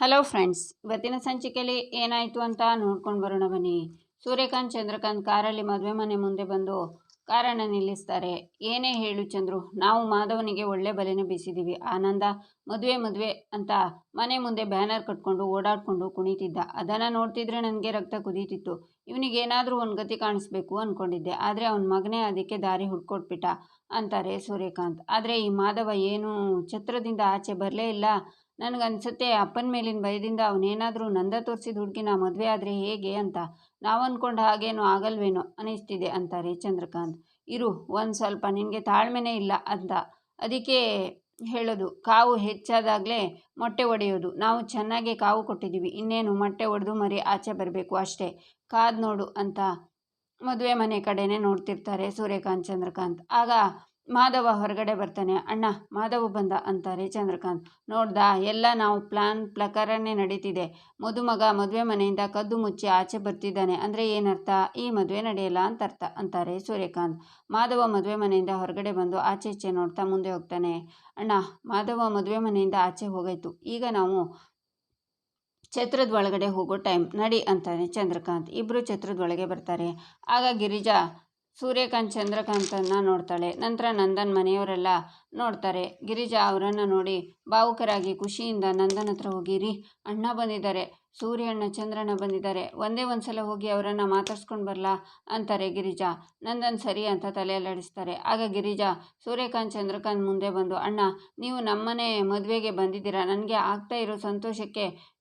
Hello friends, ಇವತ್ತಿನ ಸಂಚಿಕೆಯಲ್ಲಿ ಏನಾಯಿತು ಅಂತ ನೋಡ್ಕೊಂಡು ಬರೋಣ ಬನ್ನಿ. ಸೂರ್ಯಕಾಂತ್, ಚಂದ್ರಕಾಂತ್ ಕಾರಲ್ಲಿ ಮದುವೆ ಮನೆ ಮುಂದೆ ಬಂದು ಕಾರನ್ನು ನಿಲ್ಲಿಸ್ತಾರೆ. ಏನೇ ಹೇಳು ಚಂದ್ರು, ನಾವು ಮಾಧವನಿಗೆ ಒಳ್ಳೆ ಬಲೆನ ಬೀಸಿದ್ದೀವಿ ಆನಂದ, ಮದುವೆ ಮದುವೆ ಅಂತ ಮನೆ ಮುಂದೆ ಬ್ಯಾನರ್ ಕಟ್ಕೊಂಡು ಓಡಾಡ್ಕೊಂಡು ಕುಣಿತಿದ್ದ. ಅದನ್ನು ನೋಡ್ತಿದ್ರೆ ನನಗೆ ರಕ್ತ ಕುದೀತಿತ್ತು. ಇವನಿಗೆ ಏನಾದರೂ ಒಂದು ಗತಿ ಕಾಣಿಸ್ಬೇಕು ಅಂದ್ಕೊಂಡಿದ್ದೆ ಆದರೆ ಅವನ ಮಗನೇ ಅದಕ್ಕೆ ದಾರಿ ಹುಡ್ಕೊಟ್ಬಿಟ್ಟ ಅಂತಾರೆ ಸೂರ್ಯಕಾಂತ್. ಆದರೆ ಈ ಮಾಧವ ಏನು ಛತ್ರದಿಂದ ಆಚೆ ಬರಲೇ ಇಲ್ಲ. ನನಗನ್ಸುತ್ತೆ, ಅಪ್ಪನ ಮೇಲಿನ ಭಯದಿಂದ ಅವನೇನಾದರೂ ನಂದ ತೋರಿಸಿದ ಹುಡುಗಿನ ಮದುವೆ ಆದರೆ ಹೇಗೆ ಅಂತ. ನಾವು ಅಂದ್ಕೊಂಡು ಹಾಗೇನೋ ಆಗಲ್ವೇನೋ ಅನಿಸ್ತಿದೆ ಅಂತಾರೆ ಚಂದ್ರಕಾಂತ್ ಇರು, ಒಂದು ಸ್ವಲ್ಪ ನಿನಗೆ ತಾಳ್ಮೆನೇ ಇಲ್ಲ ಅಂತ. ಅದಕ್ಕೆ ಹೇಳೋದು, ಕಾವು ಹೆಚ್ಚಾದಾಗಲೇ ಮೊಟ್ಟೆ ಒಡೆಯೋದು. ನಾವು ಚೆನ್ನಾಗಿ ಕಾವು ಕೊಟ್ಟಿದ್ದೀವಿ ಇನ್ನೇನು ಮೊಟ್ಟೆ ಒಡೆದು ಮರಿ ಆಚೆ ಬರಬೇಕು ಅಷ್ಟೇ. ಕಾದು ನೋಡು ಅಂತ ಮದುವೆ ಮನೆ ಕಡೆನೇ ನೋಡ್ತಿರ್ತಾರೆ ಸೂರ್ಯಕಾಂತ್, ಚಂದ್ರಕಾಂತ್. ಆಗ ಮಾಧವ ಹೊರಗಡೆ ಬರ್ತಾನೆ. ಅಣ್ಣ, ಮಾಧವ ಬಂದ ಅಂತಾರೆ ಚಂದ್ರಕಾಂತ್. ನೋಡ್ದ, ಎಲ್ಲ ನಾವು ಪ್ಲಾನ್ ಪ್ರಕಾರನೇ ನಡೀತಿದೆ. ಮದುಮಗ ಮದುವೆ ಮನೆಯಿಂದ ಕದ್ದು ಮುಚ್ಚಿ ಆಚೆ ಬರ್ತಿದ್ದಾನೆ. ಅಂದರೆ ಏನರ್ಥ? ಈ ಮದುವೆ ನಡೆಯಲ್ಲ ಅಂತ ಅರ್ಥ ಅಂತಾರೆ ಸೂರ್ಯಕಾಂತ್. ಮಾಧವ ಮದುವೆ ಮನೆಯಿಂದ ಹೊರಗಡೆ ಬಂದು ಆಚೆ ಈಚೆ ನೋಡ್ತಾ ಮುಂದೆ ಹೋಗ್ತಾನೆ. ಅಣ್ಣ, ಮಾಧವ ಮದುವೆ ಮನೆಯಿಂದ ಆಚೆ ಹೋಗಾಯ್ತು. ಈಗ ನಾವು ಛತ್ರದ ಒಳಗಡೆ ಹೋಗೋ ಟೈಮ್. ನಡಿ ಅಂತಾನೆ ಚಂದ್ರಕಾಂತ್. ಇಬ್ಬರು ಛತ್ರದೊಳಗೆ ಬರ್ತಾರೆ. ಆಗ ಗಿರಿಜಾ ಸೂರ್ಯಕಾಂತ್ ಚಂದ್ರಕಾಂತನ್ನ ನೋಡ್ತಾಳೆ. ನಂತರ ನಂದನ್ ಮನೆಯವರೆಲ್ಲ ನೋಡ್ತಾರೆ. ಗಿರಿಜಾ ಅವರನ್ನು ನೋಡಿ ಭಾವುಕರಾಗಿ ಖುಷಿಯಿಂದ ನಂದನ್ ಹತ್ರ ಹೋಗಿರಿ ಅಣ್ಣ ಬಂದಿದ್ದಾರೆ. ಸೂರ್ಯಣ್ಣ, ಚಂದ್ರಣ್ಣ ಬಂದಿದ್ದಾರೆ. ಒಂದೇ ಒಂದು ಸಲ ಹೋಗಿ ಅವರನ್ನು ಮಾತಾಡ್ಸ್ಕೊಂಡು ಬರಲಾ? ಅಂತಾರೆ ಗಿರಿಜಾ. ನಂದನ್ ಸರಿ ಅಂತ ತಲೆಯಲ್ಲಾಡಿಸ್ತಾರೆ ಆಗ ಗಿರಿಜಾ, ಸೂರ್ಯಕಾಂತ್, ಚಂದ್ರಕಾಂತ್ ಮುಂದೆ ಬಂದು, ಅಣ್ಣ, ನೀವು ನಮ್ಮನೆ ಮದುವೆಗೆ ಬಂದಿದ್ದೀರಾ? ನನಗೆ ಆಗ್ತಾ ಇರೋ ಸಂತೋಷಕ್ಕೆ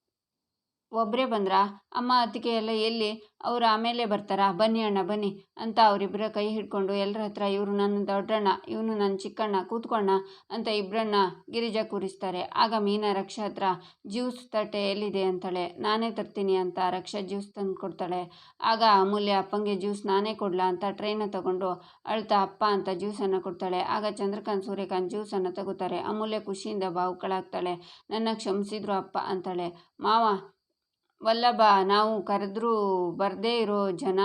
ಒಬ್ಬರೇ ಬಂದ್ರಾ? ಅಮ್ಮ ಅತ್ತಿಗೆ ಎಲ್ಲ ಎಲ್ಲಿ? ಅವ್ರು ಆಮೇಲೆ ಬರ್ತಾರಾ? ಬನ್ನಿ ಅಣ್ಣ, ಬನ್ನಿ. ಅಂತ ಅವರಿಬ್ಬರ ಕೈ ಹಿಡ್ಕೊಂಡು ಎಲ್ಲರ ಹತ್ರ ಇವರು ನನ್ನ ದೊಡ್ಡಣ್ಣ, ಇವನು ನನ್ನ ಚಿಕ್ಕಣ್ಣ ಕೂತ್ಕೊಣ್ಣ ಅಂತ ಇಬ್ಬರನ್ನ ಗಿರಿಜ ಕೂರಿಸ್ತಾರೆ. ಆಗ ಮೀನಾ ರಕ್ಷ ಹತ್ರ ಜ್ಯೂಸ್ ತಟ್ಟೆ ಎಲ್ಲಿದೆ ಅಂತಾಳೆ. ನಾನೇ ತರ್ತೀನಿ ಅಂತ ರಕ್ಷಾ ಜ್ಯೂಸ್ ತಂದು ಕೊಡ್ತಾಳೆ. ಆಗ ಅಮೂಲ್ಯ ಅಪ್ಪಂಗೆ ಜ್ಯೂಸ್ ನಾನೇ ಕೊಡ್ಲಾ ಅಂತ ಟ್ರೈನ ತಗೊಂಡು ಅಳ್ತಾ ಅಪ್ಪ ಅಂತ ಜ್ಯೂಸನ್ನು ಕೊಡ್ತಾಳೆ. ಆಗ ಚಂದ್ರಕಾಂತ್, ಸೂರ್ಯಕಾಂತ್ ಜ್ಯೂಸನ್ನು ತಗೋತಾರೆ. ಅಮೂಲ್ಯ ಖುಷಿಯಿಂದ ಬಾವುಗಳಾಗ್ತಾಳೆ ನನ್ನ ಕ್ಷಮಿಸಿದ್ರು ಅಪ್ಪ ಅಂತಾಳೆ. ಮಾವ ವಲ್ಲಭ ನಾವು ಕರೆದ್ರೂ ಬರದೇ ಇರೋ ಜನ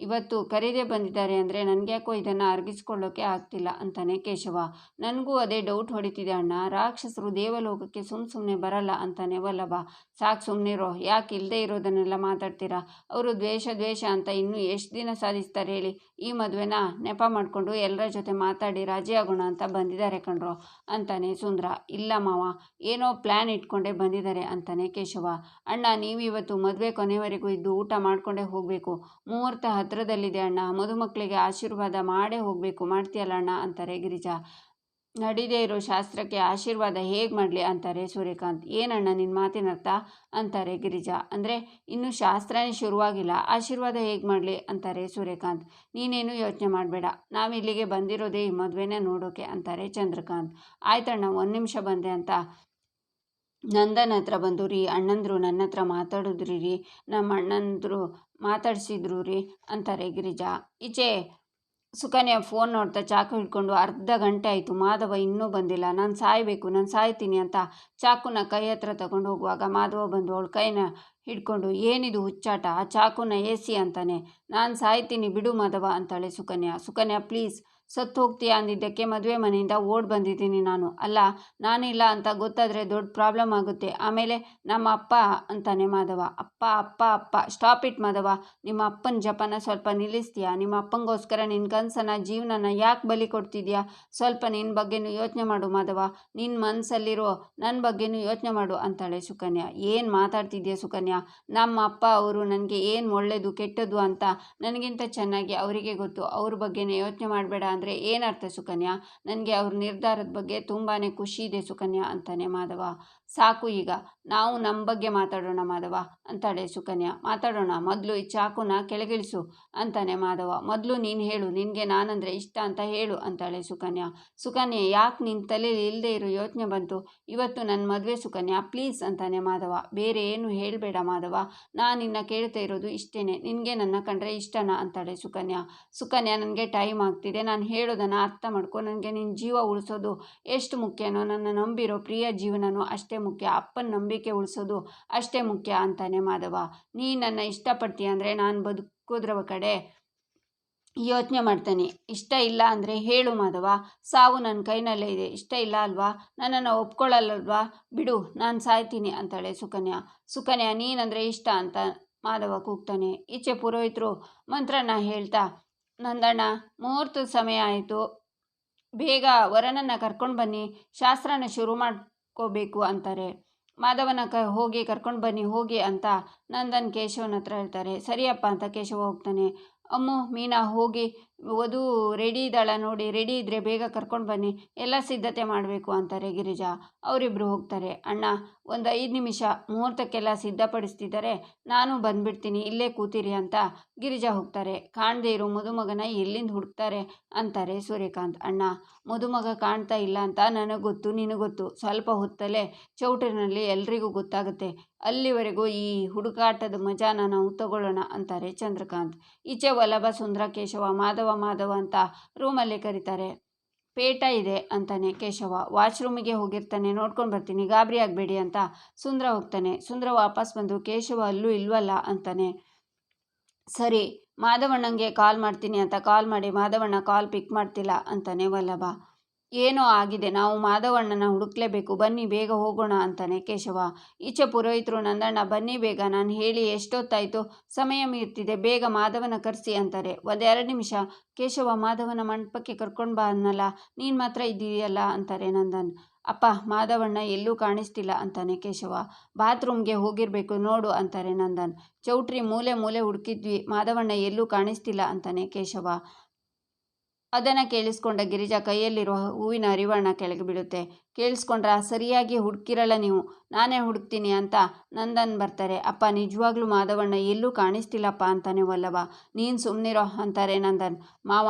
ಇವತ್ತು ಕರೀದೇ ಬಂದಿದ್ದಾರೆ ಅಂದರೆ ನನಗ್ಯಾಕೋ ಇದನ್ನು ಅರ್ಗಿಸ್ಕೊಳ್ಳೋಕೆ ಆಗ್ತಿಲ್ಲ ಅಂತಾನೆ ಕೇಶವ. ನನಗೂ ಅದೇ ಡೌಟ್ ಹೊಡಿತಿದೆ ಅಣ್ಣ. ರಾಕ್ಷಸರು ದೇವಲೋಕಕ್ಕೆ ಸುಮ್ಮ ಸುಮ್ಮನೆ ಬರಲ್ಲ ಅಂತಾನೆ ವಲ್ಲಭ. ಸಾಕು ಸುಮ್ಮನಿರೋ ಯಾಕೆ ಇಲ್ಲದೆ ಇರೋದನ್ನೆಲ್ಲ ಮಾತಾಡ್ತೀರಾ? ಅವರು ದ್ವೇಷ ದ್ವೇಷ ಅಂತ ಇನ್ನೂ ಎಷ್ಟು ದಿನ ಸಾಧಿಸ್ತಾರೆ ಹೇಳಿ? ಈ ಮದುವೆನ ನೆಪ ಮಾಡಿಕೊಂಡು ಎಲ್ಲರ ಜೊತೆ ಮಾತಾಡಿ ರಾಜಿ ಆಗೋಣ ಅಂತ ಬಂದಿದ್ದಾರೆ ಕಣ್ರೋ ಅಂತಾನೆ ಸುಂದ್ರ. ಇಲ್ಲ ಮಾವ, ಏನೋ ಪ್ಲ್ಯಾನ್ ಇಟ್ಕೊಂಡೇ ಬಂದಿದ್ದಾರೆ ಅಂತಾನೆ ಕೇಶವ. ಅಣ್ಣ ನೀವು ಇವತ್ತು ಮದುವೆ ಕೊನೆವರೆಗೂ ಇದ್ದು ಊಟ ಮಾಡಿಕೊಂಡೇ ಹೋಗಬೇಕು. ಮುಹೂರ್ತ ಹತ್ರದಲ್ಲಿದೆ ಅಣ್ಣ. ಮದುಮಕ್ಕಳಿಗೆ ಆಶೀರ್ವಾದ ಮಾಡೇ ಹೋಗಬೇಕು. ಮಾಡ್ತೀಯಲ್ಲ ಅಣ್ಣ? ಅಂತಾರೆ ಗಿರಿಜಾ. ನಡೀದೇ ಇರೋ ಶಾಸ್ತ್ರಕ್ಕೆ ಆಶೀರ್ವಾದ ಹೇಗೆ ಮಾಡಲಿ? ಅಂತಾರೆ ಸೂರ್ಯಕಾಂತ್. ಏನಣ್ಣ ನಿನ್ನ ಮಾತಿನರ್ಥ ಅಂತಾರೆ ಗಿರಿಜಾ. ಅಂದರೆ ಇನ್ನೂ ಶಾಸ್ತ್ರನೇ ಶುರುವಾಗಿಲ್ಲ. ಆಶೀರ್ವಾದ ಹೇಗೆ ಮಾಡಲಿ? ಅಂತಾರೆ ಸೂರ್ಯಕಾಂತ್. ನೀನೇನು ಯೋಚನೆ ಮಾಡಬೇಡ. ನಾವು ಇಲ್ಲಿಗೆ ಬಂದಿರೋದೇ ಈ ಮದುವೆನ ನೋಡೋಕೆ, ಅಂತಾರೆ ಚಂದ್ರಕಾಂತ್. ಆಯ್ತಣ್ಣ, ಒಂದು ನಿಮಿಷ ಬಂದೆ ಅಂತ. ನಂದನ ಹತ್ರ ಬಂದು ರೀ, ಅಣ್ಣಂದರು ನನ್ನ ಹತ್ರ ಮಾತಾಡಿದ್ರಿ ರೀ. ನಮ್ಮ ಅಣ್ಣಂದರು ಮಾತಾಡಿಸಿದ್ರು ರೀ ಅಂತಾರೆ ಗಿರಿಜಾ. ಈಚೆ ಸುಕನ್ಯಾ ಫೋನ್ ನೋಡ್ತಾ ಚಾಕು ಹಿಡ್ಕೊಂಡು ಅರ್ಧ ಗಂಟೆ ಆಯಿತು. ಮಾಧವ ಇನ್ನೂ ಬಂದಿಲ್ಲ. ನಾನು ಸಾಯಬೇಕು, ನಾನು ಸಾಯ್ತೀನಿ ಅಂತ ಚಾಕುನ ಕೈ ಹತ್ರ ತಗೊಂಡು ಹೋಗುವಾಗ ಮಾಧವ ಬಂದು ಅವಳು ಕೈನ ಹಿಡ್ಕೊಂಡು, ಏನಿದು ಹುಚ್ಚಾಟ? ಆ ಚಾಕುನ ಏಸಿ ಅಂತಾನೆ. ನಾನು ಸಾಯ್ತೀನಿ ಬಿಡು ಮಾಧವ ಅಂತಾಳೆ ಸುಕನ್ಯಾ. ಸುಕನ್ಯಾ ಪ್ಲೀಸ್ ಸತ್ತು ಹೋಗ್ತೀಯಾ ಅಂದಿದ್ದಕ್ಕೆ ಮದುವೆ ಮನೆಯಿಂದ ಓಡಿ ಬಂದಿದ್ದೀನಿ ನಾನು. ಅಲ್ಲ ನಾನಿಲ್ಲ ಅಂತ ಗೊತ್ತಾದರೆ ದೊಡ್ಡ ಪ್ರಾಬ್ಲಮ್ ಆಗುತ್ತೆ. ಆಮೇಲೆ ನಮ್ಮ ಅಪ್ಪ ಅಂತಾನೆ ಮಾಧವ. ಅಪ್ಪ ಅಪ್ಪ ಅಪ್ಪ. Stop it Madhava. ನಿಮ್ಮ ಅಪ್ಪನ ಜಪನ ಸ್ವಲ್ಪ ನಿಲ್ಲಿಸ್ತೀಯಾ? ನಿಮ್ಮ ಅಪ್ಪಂಗೋಸ್ಕರ ನಿನ್ನ ಕನಸನ್ನ, ಜೀವನನ ಯಾಕೆ ಬಲಿ ಕೊಡ್ತಿದ್ಯಾ? ಸ್ವಲ್ಪ ನಿನ್ನ ಬಗ್ಗೆನೂ ಯೋಚನೆ ಮಾಡು ಮಾಧವ. ನಿನ್ನ ಮನಸ್ಸಲ್ಲಿರೋ ನನ್ನ ಬಗ್ಗೆನೂ ಯೋಚನೆ ಮಾಡು ಅಂತಾಳೆ ಸುಕನ್ಯಾ. ಏನು ಮಾತಾಡ್ತಿದ್ಯಾ ಸುಕನ್ಯಾ? ನಮ್ಮ ಅಪ್ಪ ಅವರು ನನಗೆ ಏನು ಒಳ್ಳೆಯದು ಕೆಟ್ಟದ್ದು ಅಂತ ನನಗಿಂತ ಚೆನ್ನಾಗಿ ಅವರಿಗೆ ಗೊತ್ತು. ಅವ್ರ ಬಗ್ಗೆನೇ ಯೋಚನೆ ಮಾಡಬೇಡ ಅಂದರೆ ಏನರ್ಥ ಸುಕನ್ಯಾ? ನನಗೆ ಅವ್ರ ನಿರ್ಧಾರದ ಬಗ್ಗೆ ತುಂಬಾ ಖುಷಿ ಇದೆ ಸುಕನ್ಯಾ ಅಂತಾನೆ ಮಾಧವ. ಸಾಕು ಈಗ. ನಾವು ನಮ್ಮ ಬಗ್ಗೆ ಮಾತಾಡೋಣ ಮಾಧವ ಅಂತಾಳೆ ಸುಕನ್ಯಾ. ಮಾತಾಡೋಣ, ಮೊದಲು ಈ ಚಾಕುನ ಕೆಳಗಿಳಿಸು ಅಂತಾನೆ ಮಾಧವ. ಮೊದಲು ನೀನು ಹೇಳು, ನಿನಗೆ ನಾನಂದರೆ ಇಷ್ಟ ಅಂತ ಹೇಳು ಅಂತಾಳೆ ಸುಕನ್ಯಾ. ಸುಕನ್ಯಾ, ಯಾಕೆ ನಿನ್ನ ತಲೆಯಲ್ಲಿ ಇಲ್ಲದೆ ಇರೋ ಯೋಚನೆ ಬಂತು? ಇವತ್ತು ನನ್ನ ಮದುವೆ ಸುಕನ್ಯಾ, ಪ್ಲೀಸ್ ಅಂತಾನೆ ಮಾಧವ. ಬೇರೆ ಏನು ಹೇಳಬೇಡ ಮಾಧವ. ನಾನು ನಿನ್ನ ಕೇಳ್ತಾ ಇರೋದು ಇಷ್ಟೇನೆ. ನಿನಗೆ ನನ್ನ ಕಂಡ್ರೆ ಇಷ್ಟನಾ ಅಂತಾಳೆ ಸುಕನ್ಯಾ. ಸುಕನ್ಯಾ, ನನಗೆ ಟೈಮ್ ಆಗ್ತಿದೆ. ನಾನು ಹೇಳೋದನ್ನು ಅರ್ಥ ಮಾಡ್ಕೊ ನನಗೆ ನಿನ್ನ ಜೀವ ಉಳಿಸೋದು ಎಷ್ಟು ಮುಖ್ಯನೋ, ನನ್ನ ನಂಬಿರೋ ಪ್ರಿಯ ಜೀವನನೂ ಅಷ್ಟೇ ಮುಖ್ಯ, ಅಪ್ಪನ ನಂಬಿಕೆ ಉಳಿಸೋದು ಅಷ್ಟೇ ಮುಖ್ಯ ಅಂತಾನೆ ಮಾಧವ. ನೀ ನನ್ನ ಇಷ್ಟಪಡ್ತೀಯ ಅಂದರೆ ನಾನು ಬದುಕೋದ್ರವ ಕಡೆ ಯೋಚನೆ ಮಾಡ್ತಾನೆ. ಇಷ್ಟ ಇಲ್ಲ ಅಂದರೆ ಹೇಳು ಮಾಧವ, ಸಾವು ನನ್ನ ಕೈನಲ್ಲೇ ಇದೆ. ಇಷ್ಟ ಇಲ್ಲ ಅಲ್ವಾ? ನನ್ನನ್ನು ಒಪ್ಕೊಳ್ಳಲ್ಲಲ್ವಾ ಬಿಡು, ನಾನು ಸಾಯ್ತೀನಿ ಅಂತಾಳೆ ಸುಕನ್ಯಾ. ಸುಕನ್ಯಾ, ನೀನಂದರೆ ಇಷ್ಟ ಅಂತ ಮಾಧವ ಕೂಗ್ತಾನೆ. ಈಚೆ ಪುರೋಹಿತರು ಮಂತ್ರನ ಹೇಳ್ತಾ ನಂದಣ್ಣ ಮುಹೂರ್ತದ ಸಮಯ ಆಯಿತು. ಬೇಗ ವರನನ್ನು ಕರ್ಕೊಂಡು ಬನ್ನಿ, ಶಾಸ್ತ್ರನ ಶುರು ಮಾಡ್ಕೋಬೇಕು ಅಂತಾರೆ. ಮಾಧವನ ಕ, ಹೋಗಿ ಕರ್ಕೊಂಡು ಬನ್ನಿ, ಹೋಗಿ ಅಂತ ನಂದನ್ ಕೇಶವನ ಹತ್ರ ಹೇಳ್ತಾರೆ. ಸರಿಯಪ್ಪ ಅಂತ ಕೇಶವ ಹೋಗ್ತಾನೆ. ಅಮ್ಮು, ಮೀನಾ ಹೋಗಿ ವಧು ರೆಡಿ ಇದ್ದಾಳ ನೋಡಿ, ರೆಡಿ ಇದ್ದರೆ ಬೇಗ ಕರ್ಕೊಂಡು ಬನ್ನಿ, ಎಲ್ಲ ಸಿದ್ಧತೆ ಮಾಡಬೇಕು ಅಂತಾರೆ ಗಿರಿಜಾ. ಅವರಿಬ್ಬರು ಹೋಗ್ತಾರೆ. ಅಣ್ಣ, ಒಂದು ಐದು ನಿಮಿಷ, ಮುಹೂರ್ತಕ್ಕೆಲ್ಲ ಸಿದ್ಧಪಡಿಸ್ತಿದ್ದಾರೆ ನಾನು ಬಂದ್ಬಿಡ್ತೀನಿ, ಇಲ್ಲೇ ಕೂತಿರಿ ಅಂತ ಗಿರಿಜಾ ಹೋಗ್ತಾರೆ. ಕಾಣದೇ ಇರೋ ಮದುಮಗನ ಎಲ್ಲಿಂದ ಹುಡುಕ್ತಾರೆ ಅಂತಾರೆ ಸೂರ್ಯಕಾಂತ್. ಅಣ್ಣ, ಮದುಮಗ ಕಾಣ್ತಾ ಇಲ್ಲ ಅಂತ ನನಗೆ ಗೊತ್ತು, ನಿನಗೆ ಗೊತ್ತು. ಸ್ವಲ್ಪ ಹೊತ್ತಲ್ಲೇ ಚೌಟ್ರಿನಲ್ಲಿ ಎಲ್ರಿಗೂ ಗೊತ್ತಾಗುತ್ತೆ. ಅಲ್ಲಿವರೆಗೂ ಈ ಹುಡುಕಾಟದ ಮಜಾನ ನಾವು ತಗೊಳ್ಳೋಣ ಅಂತಾರೆ ಚಂದ್ರಕಾಂತ್. ಈಚೆ ವಲ್ಲಭ ಸುಂದರ ಕೇಶವ ಮಾಧವ ಮಾಧವ ಅಂತ ರೂಮಲ್ಲಿ ಕರೀತಾರೆ. ಪೇಟ ಇದೆ ಅಂತಾನೆ ಕೇಶವ. ವಾಶ್ರೂಮಿಗೆ ಹೋಗಿರ್ತಾನೆ, ನೋಡ್ಕೊಂಡು ಬರ್ತೀನಿ, ಗಾಬರಿ ಆಗಬೇಡಿ ಅಂತ ಸುಂದರ ಹೋಗ್ತಾನೆ. ಸುಂದರ ವಾಪಸ್ ಬಂದು ಕೇಶವ ಅಲ್ಲೂ ಇಲ್ವಲ್ಲ ಅಂತಾನೆ. ಸರಿ, ಮಾಧವಣ್ಣಂಗೆ ಕಾಲ್ ಮಾಡ್ತೀನಿ ಅಂತ ಕಾಲ್ ಮಾಡಿ, ಮಾಧವಣ್ಣ ಕಾಲ್ ಪಿಕ್ ಮಾಡ್ತಿಲ್ಲ ಅಂತಾನೆ ವಲ್ಲಭ. ಏನೋ ಆಗಿದೆ, ನಾವು ಮಾಧವಣ್ಣನ ಹುಡುಕ್ಲೇಬೇಕು, ಬನ್ನಿ ಬೇಗ ಹೋಗೋಣ ಅಂತಾನೆ ಕೇಶವ. ಈಚೆ ಪುರೋಹಿತರು ನಂದಣ್ಣ, ಬನ್ನಿ ಬೇಗ, ನಾನು ಹೇಳಿ ಎಷ್ಟೊತ್ತಾಯಿತು? ಸಮಯ ಮೀರ್ತಿದೆ, ಬೇಗ ಮಾಧವನ ಕರೆಸಿ ಅಂತಾರೆ. ಒಂದೆರಡು ನಿಮಿಷ. ಕೇಶವ, ಮಾಧವನ ಮಂಟಪಕ್ಕೆ ಕರ್ಕೊಂಡು ಬಾ ಅನ್ನಲ್ಲ, ನೀನು ಮಾತ್ರ ಇದ್ದೀಯಲ್ಲ ಅಂತಾರೆ ನಂದನ್. ಅಪ್ಪ, ಮಾಧವಣ್ಣ ಎಲ್ಲೂ ಕಾಣಿಸ್ತಿಲ್ಲ ಅಂತಾನೆ ಕೇಶವ. ಬಾತ್ರೂಮ್ಗೆ ಹೋಗಿರಬೇಕು, ನೋಡು ಅಂತಾರೆ ನಂದನ್. ಚೌಟ್ರಿ ಮೂಲೆ ಮೂಲೆ ಹುಡುಕಿದ್ವಿ, ಮಾಧವಣ್ಣ ಎಲ್ಲೂ ಕಾಣಿಸ್ತಿಲ್ಲ ಅಂತಾನೆ ಕೇಶವ. ಅದನ್ನು ಕೇಳಿಸ್ಕೊಂಡ ಗಿರಿಜಾ, ಕೈಯಲ್ಲಿರುವ ಹೂವಿನ ಅರಿವಣ್ಣ ಕೆಳಗೆ ಬೀಳುತ್ತೆ. ಕೇಳಿಸ್ಕೊಂಡ್ರ, ಸರಿಯಾಗಿ ಹುಡುಕಿರಲ್ಲ ನೀವು. ನಾನೇ ಹುಡುಕ್ತೀನಿ ಅಂತ ನಂದನ್ ಬರ್ತಾರೆ. ಅಪ್ಪ, ನಿಜವಾಗ್ಲೂ ಮಾಧವಣ್ಣ ಎಲ್ಲೂ ಕಾಣಿಸ್ತಿಲ್ಲಪ್ಪ ಅಂತಾನೆ ವಲ್ಲಭ. ನೀನು ಸುಮ್ಮನಿರೋ ಅಂತಾರೆ ನಂದನ್. ಮಾವ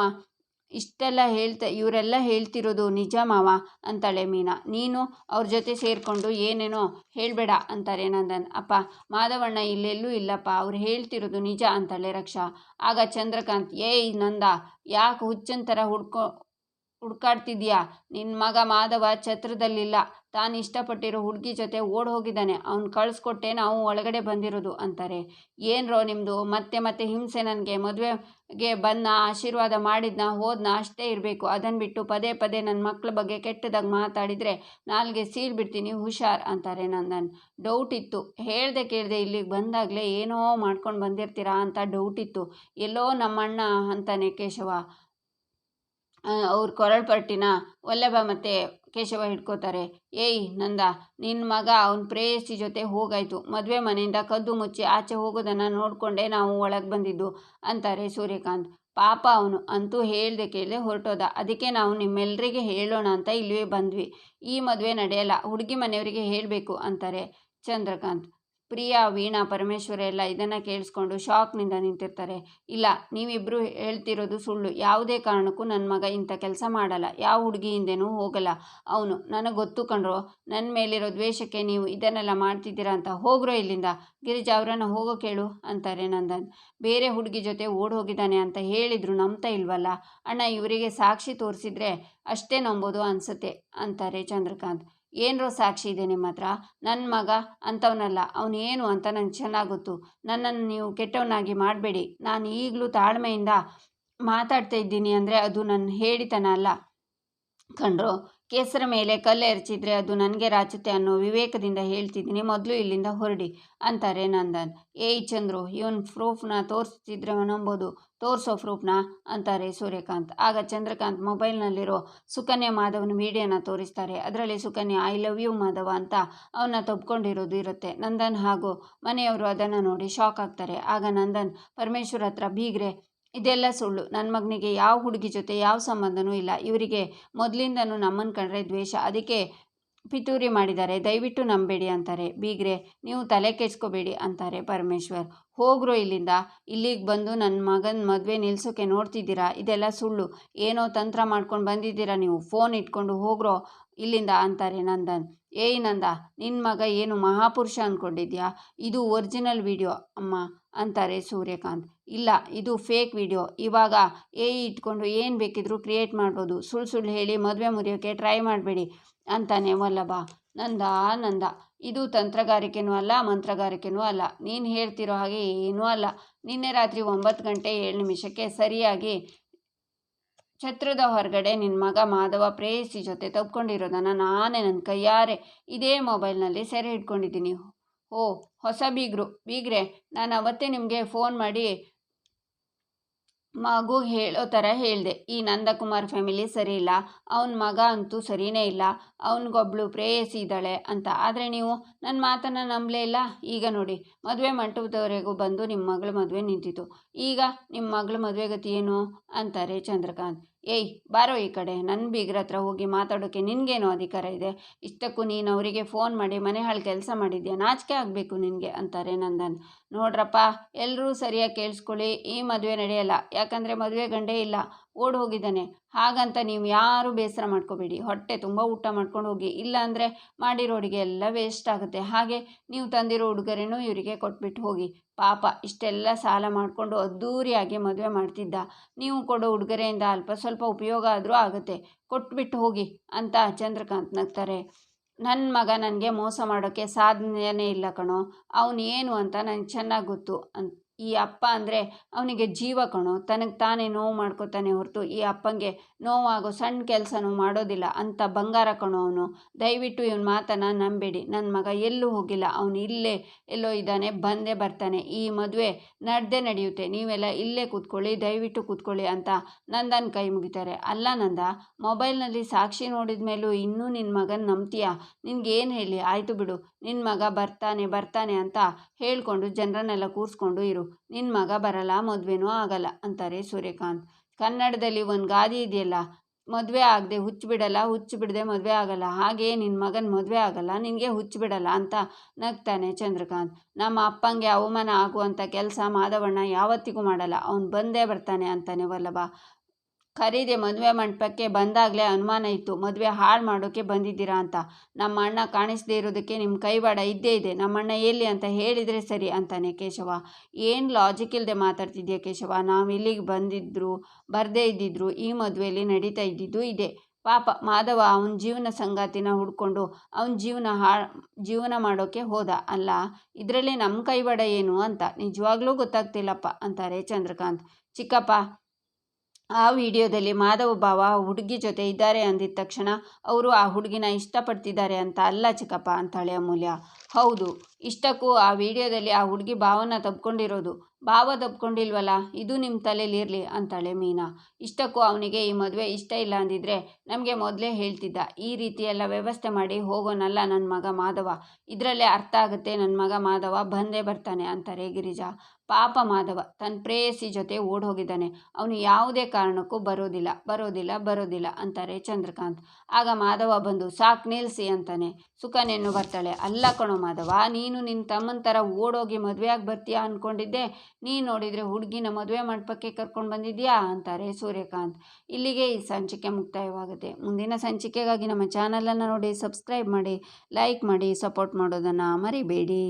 ಇಷ್ಟೆಲ್ಲ ಹೇಳ್ತಾ, ಇವರೆಲ್ಲ ಹೇಳ್ತಿರೋದು ನಿಜ ಮಾವ ಅಂತಾಳೆ ಮೀನಾ. ನೀನು ಅವ್ರ ಜೊತೆ ಸೇರಿಕೊಂಡು ಏನೇನೋ ಹೇಳಬೇಡ ಅಂತಾರೆ ನಂದನ್. ಅಪ್ಪ, ಮಾಧವಣ್ಣ ಇಲ್ಲೆಲ್ಲೂ ಇಲ್ಲಪ್ಪ, ಅವ್ರು ಹೇಳ್ತಿರೋದು ನಿಜ ಅಂತಾಳೆ ರಕ್ಷಾ. ಆಗ ಚಂದ್ರಕಾಂತ್, ಏಯ್ ನಂದ, ಯಾಕೆ ಹುಚ್ಚನ್ ಥರ ಹುಡ್ಕೊ ಹುಡ್ಕಾಡ್ತಿದ್ಯಾ? ನಿನ್ನ ಮಗ ಮಾಧವ ಛತ್ರದಲ್ಲಿಲ್ಲ. ತಾನು ಇಷ್ಟಪಟ್ಟಿರೋ ಹುಡುಗಿ ಜೊತೆ ಓಡ್ ಹೋಗಿದ್ದಾನೆ ಅವ್ನು ಕಳಿಸ್ಕೊಟ್ಟೆ ನಾವು ಒಳಗಡೆ ಬಂದಿರೋದು ಅಂತಾರೆ. ಏನ್ರೋ ನಿಮ್ಮದು ಮತ್ತೆ ಮತ್ತೆ ಹಿಂಸೆ ನನಗೆ. ಮದುವೆಗೆ ಬಂದ ಆಶೀರ್ವಾದ ಮಾಡಿದ್ನ, ಹೋದ್ನ ಅಷ್ಟೇ ಇರಬೇಕು. ಅದನ್ನು ಬಿಟ್ಟು ಪದೇ ಪದೇ ನನ್ನ ಮಕ್ಳ ಬಗ್ಗೆ ಕೆಟ್ಟದಾಗಿ ಮಾತಾಡಿದರೆ ನಾಲ್ಗೆ ಸೀಲ್ ಬಿಡ್ತೀನಿ, ಹುಷಾರ್ ಅಂತಾರೆ ನಂದನ್. ಡೌಟ್ ಇತ್ತು. ಹೇಳ್ದೆ ಕೇಳ್ದೆ ಇಲ್ಲಿಗೆ ಬಂದಾಗಲೇ ಏನೋ ಮಾಡ್ಕೊಂಡು ಬಂದಿರ್ತೀರಾ ಅಂತ ಡೌಟ್ ಇತ್ತು. ಎಲ್ಲೋ ನಮ್ಮಣ್ಣ ಅಂತಾನೆ ಕೇಶವ. ಅವ್ರ ಕೊರಳ್ಪಟ್ಟಿನ ವಲ್ಲಭ ಮತ್ತೆ ಕೇಶವ ಹಿಡ್ಕೋತಾರೆ. ಏಯ್ ನಂದ ನಿನ್ನ ಮಗ ಅವನ ಪ್ರೇಯಸಿ ಜೊತೆ ಹೋಗಾಯ್ತು. ಮದುವೆ ಮನೆಯಿಂದ ಕದ್ದು ಮುಚ್ಚಿ ಆಚೆ ಹೋಗೋದನ್ನು ನೋಡಿಕೊಂಡೇ ನಾವು ಒಳಗೆ ಬಂದಿದ್ದು, ಅಂತಾರೆ ಸೂರ್ಯಕಾಂತ್. ಪಾಪ ಅವನು, ಅಂತೂ ಹೇಳ್ದೆ ಕೇಳಿದೆ ಹೊರಟೋದ. ಅದಕ್ಕೆ ನಾವು ನಿಮ್ಮೆಲ್ಲರಿಗೆ ಹೇಳೋಣ ಅಂತ ಇಲ್ಲಿವೇ ಬಂದ್ವಿ. ಈ ಮದುವೆ ನಡೆಯಲ್ಲ, ಹುಡುಗಿ ಮನೆಯವರಿಗೆ ಹೇಳಬೇಕು, ಅಂತಾರೆ ಚಂದ್ರಕಾಂತ್. ಪ್ರಿಯಾ, ವೀಣಾ, ಪರಮೇಶ್ವರ ಎಲ್ಲ ಇದನ್ನು ಕೇಳಿಸ್ಕೊಂಡು ಶಾಕ್ನಿಂದ ನಿಂತಿರ್ತಾರೆ. ಇಲ್ಲ ನೀವಿಬ್ಬರು ಹೇಳ್ತಿರೋದು ಸುಳ್ಳು. ಯಾವುದೇ ಕಾರಣಕ್ಕೂ ನನ್ನ ಮಗ ಇಂಥ ಕೆಲಸ ಮಾಡಲ್ಲ. ಯಾವ ಹುಡುಗಿ ಹಿಂದೆನೂ ಹೋಗಲ್ಲ. ಅವನು, ನನಗೆ ಗೊತ್ತು ಕಣ್ರೋ ನನ್ನ ಮೇಲಿರೋ ದ್ವೇಷಕ್ಕೆ ನೀವು ಇದನ್ನೆಲ್ಲ ಮಾಡ್ತಿದ್ದೀರಾ ಅಂತ ಹೋಗ್ರೋ ಇಲ್ಲಿಂದ. ಗಿರಿಜಾ, ಅವರನ್ನು ಹೋಗೋ ಕೇಳು, ಅಂತಾರೆ ನಂದನ್. ಬೇರೆ ಹುಡುಗಿ ಜೊತೆ ಓಡ್ ಹೋಗಿದ್ದಾನೆ ಅಂತ ಹೇಳಿದ್ರು ನಂಬ್ತಾ ಇಲ್ವಲ್ಲ? ಅಣ್ಣ, ಇವರಿಗೆ ಸಾಕ್ಷಿ ತೋರಿಸಿದ್ರೆ ಅಷ್ಟೇ ನಂಬೋದು ಅನಿಸುತ್ತೆ, ಅಂತಾರೆ ಚಂದ್ರಕಾಂತ್. ಏನರೋ ಸಾಕ್ಷಿ ಇದೆ ನಿಮ್ಮ ಹತ್ರ? ನನ್ನ ಮಗ ಅಂಥವನಲ್ಲ ಅವನೇನು ಅಂತ ನನಗೆ ಚೆನ್ನಾಗಿ ನನ್ನನ್ನು ನೀವು ಕೆಟ್ಟವನಾಗಿ ಮಾಡಬೇಡಿ. ನಾನು ಈಗಲೂ ತಾಳ್ಮೆಯಿಂದ ಮಾತಾಡ್ತಾ ಇದ್ದೀನಿ ಅಂದರೆ ಅದು ನನ್ನ ಹೇಳಿತನ ಅಲ್ಲ. ಕಣ್ರೋ ಕೇಸರ ಮೇಲೆ ಕಲ್ಲು ಎರಚಿದ್ರೆ ಅದು ನನಗೆ ರಾಚುತ್ತೆ ಅನ್ನೋ ವಿವೇಕದಿಂದ ಹೇಳ್ತಿದ್ದೀನಿ. ಮೊದಲು ಇಲ್ಲಿಂದ ಹೊರಡಿ, ಅಂತಾರೆ ನಂದನ್. ಏಯ್ ಚಂದ್ರು, ಇವನ್ ಪ್ರೂಫ್ನ ತೋರಿಸ್ತಿದ್ರೆ ನಂಬೋದು. ತೋರಿಸೋ ಪ್ರೂಫ್ನ, ಅಂತಾರೆ ಸೂರ್ಯಕಾಂತ್. ಆಗ ಚಂದ್ರಕಾಂತ್ ಮೊಬೈಲ್ನಲ್ಲಿರೋ ಸುಕನ್ಯಾ ಮಾಧವನ ಮೀಡಿಯಾನ ತೋರಿಸ್ತಾರೆ. ಅದರಲ್ಲಿ Sukanya, I love you Madhava ಅಂತ ಅವನ್ನ ತಬ್ಕೊಂಡಿರೋದು ಇರುತ್ತೆ. ನಂದನ್ ಹಾಗೂ ಮನೆಯವರು ಅದನ್ನು ನೋಡಿ ಶಾಕ್ ಆಗ್ತಾರೆ. ಆಗ ನಂದನ್, ಪರಮೇಶ್ವರ್ ಹತ್ರ ಬೀಗ್ರೆ ಇದೆಲ್ಲ ಸುಳ್ಳು. ನನ್ನ ಮಗನಿಗೆ ಯಾವ ಹುಡುಗಿ ಜೊತೆ ಯಾವ ಸಂಬಂಧನೂ ಇಲ್ಲ. ಇವರಿಗೆ ಮೊದಲಿಂದನೂ ನಮ್ಮನ್ನು ಕಂಡ್ರೆ ದ್ವೇಷ. ಅದಕ್ಕೆ ಪಿತೂರಿ ಮಾಡಿದ್ದಾರೆ. ದಯವಿಟ್ಟು ನಂಬೇಡಿ ಅಂತಾರೆ. ಬೀಗ್ರೆ, ನೀವು ತಲೆ ಕೆಡ್ಸ್ಕೋಬೇಡಿ ಅಂತಾರೆ ಪರಮೇಶ್ವರ್. ಹೋಗ್ರೋ ಇಲ್ಲಿಂದ. ಇಲ್ಲಿಗೆ ಬಂದು ನನ್ನ ಮಗನ ಮದುವೆ ನಿಲ್ಸೋಕೆ ನೋಡ್ತಿದ್ದೀರಾ? ಇದೆಲ್ಲ ಸುಳ್ಳು. ಏನೋ ತಂತ್ರ ಮಾಡ್ಕೊಂಡು ಬಂದಿದ್ದೀರಾ ನೀವು? ಫೋನ್ ಇಟ್ಕೊಂಡು ಹೋಗ್ರೋ ಇಲ್ಲಿಂದ ಅಂತಾರೆ ನಂದನ್. ಏಯ್ ನಂದ ನಿನ್ನ ಮಗ ಏನು ಮಹಾಪುರುಷ ಅಂದ್ಕೊಂಡಿದ್ಯಾ ಇದು ಒರಿಜಿನಲ್ ವಿಡಿಯೋ ಅಮ್ಮ ಅಂತಾರೆ ಸೂರ್ಯಕಾಂತ್. ಇಲ್ಲ, ಇದು ಫೇಕ್ ವಿಡಿಯೋ. ಇವಾಗ ಏ ಇಟ್ಕೊಂಡು ಏನು ಬೇಕಿದ್ರೂ ಕ್ರಿಯೇಟ್ ಮಾಡ್ಬೋದು. ಸುಳ್ಳು ಸುಳ್ಳು ಹೇಳಿ ಮದುವೆ ಮುರಿಯೋಕ್ಕೆ ಟ್ರೈ ಮಾಡಬೇಡಿ ಅಂತಾನೆ ವಲ್ಲಭ. ನಂದ ನಂದ, ಇದು ತಂತ್ರಗಾರಿಕೆನೂ ಅಲ್ಲ, ಮಂತ್ರಗಾರಿಕೆನೂ ಅಲ್ಲ. ನೀನು ಹೇಳ್ತಿರೋ ಹಾಗೆ ಏನೂ ಅಲ್ಲ. ನಿನ್ನೆ ರಾತ್ರಿ ಒಂಬತ್ತು ಗಂಟೆ ಏಳು ನಿಮಿಷಕ್ಕೆ ಸರಿಯಾಗಿ ಛತ್ರದ ಹೊರಗಡೆ ನಿನ್ನ ಮಗ ಮಾಧವ ಪ್ರೇಯಸಿ ಜೊತೆ ತಪ್ಕೊಂಡಿರೋದನ್ನು ನಾನೇ ನನ್ನ ಕೈಯಾರೆ ಇದೇ ಮೊಬೈಲ್ನಲ್ಲಿ ಸೆರೆ ಇಟ್ಕೊಂಡಿದ್ದೀನಿ ಓ, ಹೊಸ ಬೀಗ್ರು, ಬೀಗ್ರೆ, ನಾನು ಅವತ್ತೇ ನಿಮಗೆ ಫೋನ್ ಮಾಡಿ ಮಗು ಹೇಳೋ ಥರ ಹೇಳಿದೆ. ಈ ನಂದಕುಮಾರ್ ಫ್ಯಾಮಿಲಿ ಸರಿ ಇಲ್ಲ, ಅವನ ಮಗ ಅಂತೂ ಸರಿಯೇ ಇಲ್ಲ, ಅವನಿಗೊಬ್ಳು ಪ್ರೇಯಸಿ ಇದ್ದಾಳೆ ಅಂತ. ಆದರೆ ನೀವು ನನ್ನ ಮಾತನ್ನು ನಂಬಲೇ ಇಲ್ಲ? ಈಗ ನೋಡಿ, ಮದುವೆ ಮಂಟಪದವರೆಗೂ ಬಂದು ನಿಮ್ಮ ಮಗಳ ಮದುವೆ ನಿಂತಿತು ಈಗ ನಿಮ್ಮ ಮಗಳ ಮದುವೆ ಗತಿ ಏನು? ಅಂತಾರೆ ಚಂದ್ರಕಾಂತ್. ಏಯ್, ಬಾರೋ ಈ ಕಡೆ. ನನ್ನ ಬೀಗ್ರ ಹತ್ರ ಹೋಗಿ ಮಾತಾಡೋಕ್ಕೆ ನಿನಗೇನು ಅಧಿಕಾರ ಇದೆ. ಇಷ್ಟಕ್ಕೂ ನೀನು ಅವರಿಗೆ ಫೋನ್ ಮಾಡಿ ಮನೆ ಹಾಳು ಕೆಲಸ ಮಾಡಿದ್ಯಾ? ನಾಚಿಕೆ ಆಗಬೇಕು ನಿನಗೆ, ಅಂತಾರೆ ನಂದನ್. ನೋಡ್ರಪ್ಪ ಎಲ್ಲರೂ ಸರಿಯಾಗಿ ಕೇಳಿಸ್ಕೊಳ್ಳಿ. ಈ ಮದುವೆ ನಡೆಯಲ್ಲ. ಯಾಕಂದರೆ ಮದುವೆ ಗಂಡೇ ಇಲ್ಲ. ಓಡ್ ಹೋಗಿದ್ದಾನೆ ಹಾಗಂತ ನೀವು ಯಾರೂ ಬೇಸರ ಮಾಡ್ಕೋಬೇಡಿ. ಹೊಟ್ಟೆ ತುಂಬ ಊಟ ಮಾಡ್ಕೊಂಡು ಹೋಗಿ. ಇಲ್ಲ ಅಂದರೆ ಮಾಡಿರೋ ಅಡುಗೆ ಎಲ್ಲ ವೇಸ್ಟ್ ಆಗುತ್ತೆ. ಹಾಗೆ ನೀವು ತಂದಿರೋ ಉಡುಗೊರೆನೂ ಇವರಿಗೆ ಕೊಟ್ಬಿಟ್ಟು ಹೋಗಿ. ಪಾಪ, ಇಷ್ಟೆಲ್ಲ ಸಾಲ ಮಾಡಿಕೊಂಡು ಅದ್ದೂರಿಯಾಗಿ ಮದುವೆ ಮಾಡ್ತಿದ್ದ. ನೀವು ಕೊಡೋ ಉಡುಗೊರೆಯಿಂದ ಅಲ್ಪ ಸ್ವಲ್ಪ ಉಪಯೋಗ ಆದರೂ ಆಗುತ್ತೆ. ಕೊಟ್ಬಿಟ್ಟು ಹೋಗಿ ಅಂತ ಚಂದ್ರಕಾಂತ್ ನಗ್ತಾರೆ ನನ್ನ ಮಗ ನನಗೆ ಮೋಸ ಮಾಡೋಕ್ಕೆ ಸಾಧನೆಯೇ ಇಲ್ಲ ಕಣೋ. ಅವನು ಏನು ಅಂತ ನನಗೆ ಚೆನ್ನಾಗಿ ಗೊತ್ತು ಅಂತ ಈ ಅಪ್ಪ ಅಂದರೆ ಅವನಿಗೆ ಜೀವ ಕಣೋ, ತನಗೆ ತಾನೇ ನೋವು ಮಾಡ್ಕೋತಾನೆ ಹೊರತು ಈ ಅಪ್ಪಂಗೆ ನೋವಾಗೋ ಸಣ್ಣ ಕೆಲಸನೂ ಮಾಡೋದಿಲ್ಲ. ಅಂತ ಬಂಗಾರ ಕಣೋ ಅವನು. ದಯವಿಟ್ಟು ಇವನ ಮಾತನ್ನು ನಂಬೇಡಿ. ನನ್ನ ಮಗ ಎಲ್ಲೂ ಹೋಗಿಲ್ಲ. ಅವನು ಇಲ್ಲೇ ಎಲ್ಲೋ ಇದ್ದಾನೆ, ಬಂದೇ ಬರ್ತಾನೆ. ಈ ಮದುವೆ ನಡೆದೇ ನಡೆಯುತ್ತೆ. ನೀವೆಲ್ಲ ಇಲ್ಲೇ ಕೂತ್ಕೊಳ್ಳಿ, ದಯವಿಟ್ಟು ಕೂತ್ಕೊಳ್ಳಿ ಅಂತ ನಂದನ್ ಕೈ ಮುಗಿತಾರೆ. ಅಲ್ಲ ನಂದ, ಮೊಬೈಲ್ನಲ್ಲಿ ಸಾಕ್ಷಿ ನೋಡಿದ ಮೇಲೂ ಇನ್ನೂ ನಿನ್ನ ಮಗನ ನಂಬ್ತೀಯಾ? ನಿನಗೇನು ಹೇಳಿ? ಆಯಿತು ಬಿಡು. ನಿನ್ನ ಮಗ ಬರ್ತಾನೆ ಬರ್ತಾನೆ ಅಂತ ಹೇಳ್ಕೊಂಡು ಜನರನ್ನೆಲ್ಲ ಕೂರಿಸ್ಕೊಂಡು ಇರು. ನಿನ್ನ ಮಗ ಬರಲ್ಲ, ಮದುವೆನೂ ಆಗಲ್ಲ ಅಂತಾರೆ ಸೂರ್ಯಕಾಂತ್. ಕನ್ನಡದಲ್ಲಿ ಒಂದು ಗಾದೆ ಇದೆಯಲ್ಲ, ಮದುವೆ ಆಗದೆ ಹುಚ್ಚು ಬಿಡಲ್ಲ, ಹುಚ್ಚು ಬಿಡದೆ ಮದುವೆ ಆಗಲ್ಲ. ಹಾಗೆಯೇ ನಿನ್ನ ಮಗನ ಮದುವೆ ಆಗಲ್ಲ, ನಿನಗೆ ಹುಚ್ಚು ಬಿಡಲ್ಲ ಅಂತ ನಗ್ತಾನೆ ಚಂದ್ರಕಾಂತ್. ನಮ್ಮ ಅಪ್ಪಂಗೆ ಅವಮಾನ ಆಗುವಂಥ ಕೆಲಸ ಮಾಧವಣ್ಣ ಯಾವತ್ತಿಗೂ ಮಾಡಲ್ಲ, ಅವನು ಬಂದೇ ಬರ್ತಾನೆ ಅಂತಾನೆ ವಲ್ಲಭ. ಖರೀದೆ ಮದುವೆ ಮಂಟಪಕ್ಕೆ ಬಂದಾಗಲೇ ಅನುಮಾನ ಇತ್ತು. ಮದುವೆ ಹಾಳು ಮಾಡೋಕ್ಕೆ ಬಂದಿದ್ದೀರಾ ಅಂತ. ನಮ್ಮ ಅಣ್ಣ ಕಾಣಿಸದೇ ಇರೋದಕ್ಕೆ ನಿಮ್ಮ ಕೈವಾಡ ಇದ್ದೇ ಇದೆ. ನಮ್ಮ ಅಣ್ಣ ಎಲ್ಲಿ ಅಂತ ಹೇಳಿದರೆ ಸರಿ ಅಂತಾನೆ ಕೇಶವ. ಏನು ಲಾಜಿಕ್ ಇಲ್ಲದೆ ಮಾತಾಡ್ತಿದ್ಯಾ ಕೇಶವ? ನಾವು ಇಲ್ಲಿಗೆ ಬಂದಿದ್ದರು ಬರದೇ ಇದ್ದಿದ್ರು, ಈ ಮದುವೆಯಲ್ಲಿ ನಡೀತಾ ಇದ್ದಿದ್ದು ಇದೆ. ಪಾಪ ಮಾಧವ ಅವನ ಜೀವನ ಸಂಗಾತಿನ ಹುಡ್ಕೊಂಡು ಅವನ ಜೀವನ ಹಾ ಜೀವನ ಮಾಡೋಕ್ಕೆ ಹೋದ. ಅಲ್ಲ, ಇದರಲ್ಲಿ ನಮ್ಮ ಕೈವಾಡ ಏನು ಅಂತ? ನಿಜವಾಗ್ಲೂ ಗೊತ್ತಾಗ್ತಿಲ್ಲಪ್ಪ ಅಂತಾರೆ ಚಂದ್ರಕಾಂತ್. ಚಿಕ್ಕಪ್ಪ ಆ ವಿಡಿಯೋದಲ್ಲಿ ಮಾಧವ ಭಾವ ಹುಡುಗಿ ಜೊತೆ ಇದ್ದಾರೆ ಅಂದಿದ್ದ ತಕ್ಷಣ ಅವರು ಆ ಹುಡುಗಿನ ಇಷ್ಟಪಡ್ತಿದ್ದಾರೆ ಅಂತ ಅಲ್ಲ ಚಿಕ್ಕಪ್ಪ ಅಂತಾಳೆ ಅಮೂಲ್ಯ. ಹೌದು, ಇಷ್ಟಕ್ಕೂ ಆ ವಿಡಿಯೋದಲ್ಲಿ ಆ ಹುಡುಗಿ ಭಾವನ ತಪ್ಕೊಂಡಿರೋದು ಭಾವ ತಬ್ಕೊಂಡಿಲ್ವಲ್ಲ, ಇದು ನಿಮ್ಮ ತಲೆಯಲ್ಲಿರಲಿ ಅಂತಾಳೆ ಮೀನಾ. ಇಷ್ಟಕ್ಕೂ ಅವನಿಗೆ ಈ ಮದುವೆ ಇಷ್ಟ ಇಲ್ಲ ಅಂದಿದ್ರೆ ನಮಗೆ ಮೊದಲೇ ಹೇಳ್ತಿದ್ದ, ಈ ರೀತಿಯೆಲ್ಲ ವ್ಯವಸ್ಥೆ ಮಾಡಿ ಹೋಗೋನಲ್ಲ ನನ್ನ ಮಗ ಮಾಧವ. ಇದರಲ್ಲೇ ಅರ್ಥ ಆಗುತ್ತೆ ನನ್ನ ಮಗ ಮಾಧವ ಬಂದೇ ಬರ್ತಾನೆ ಅಂತಾರೆ ಗಿರಿಜಾ. ಪಾಪ ಮಾಧವ ತನ್ನ ಪ್ರೇಯಸಿ ಜೊತೆ ಓಡ್ ಹೋಗಿದ್ದಾನೆ ಅವನು ಯಾವುದೇ ಕಾರಣಕ್ಕೂ ಬರೋದಿಲ್ಲ ಬರೋದಿಲ್ಲ ಬರೋದಿಲ್ಲ ಅಂತಾರೆ ಚಂದ್ರಕಾಂತ್. ಆಗ ಮಾಧವ ಬಂದು, ಸಾಕು ನಿಲ್ಲಿಸಿ ಅಂತಾನೆ. ಸುಖನೇನು ಬರ್ತಾಳೆ, ಅಲ್ಲ ಕಣೋ ಮಾಧವ, ನೀನು ನಿನ್ನ ತಮ್ಮನ ಥರ ಓಡೋಗಿ ಮದುವೆಯಾಗಿ ಬರ್ತೀಯಾ ಅಂದ್ಕೊಂಡಿದ್ದೆ ನೀನು ನೋಡಿದರೆ ಹುಡುಗಿನ ಮದುವೆ ಮಂಟಪಕ್ಕೆ ಕರ್ಕೊಂಡು ಬಂದಿದ್ಯಾ? ಅಂತಾರೆ ಸೂರ್ಯಕಾಂತ್. ಇಲ್ಲಿಗೆ ಈ ಸಂಚಿಕೆ ಮುಕ್ತಾಯವಾಗುತ್ತೆ. ಮುಂದಿನ ಸಂಚಿಕೆಗಾಗಿ ನಮ್ಮ ಚಾನಲನ್ನು ನೋಡಿ, ಸಬ್ಸ್ಕ್ರೈಬ್ ಮಾಡಿ, ಲೈಕ್ ಮಾಡಿ, ಸಪೋರ್ಟ್ ಮಾಡೋದನ್ನು ಮರಿಬೇಡಿ.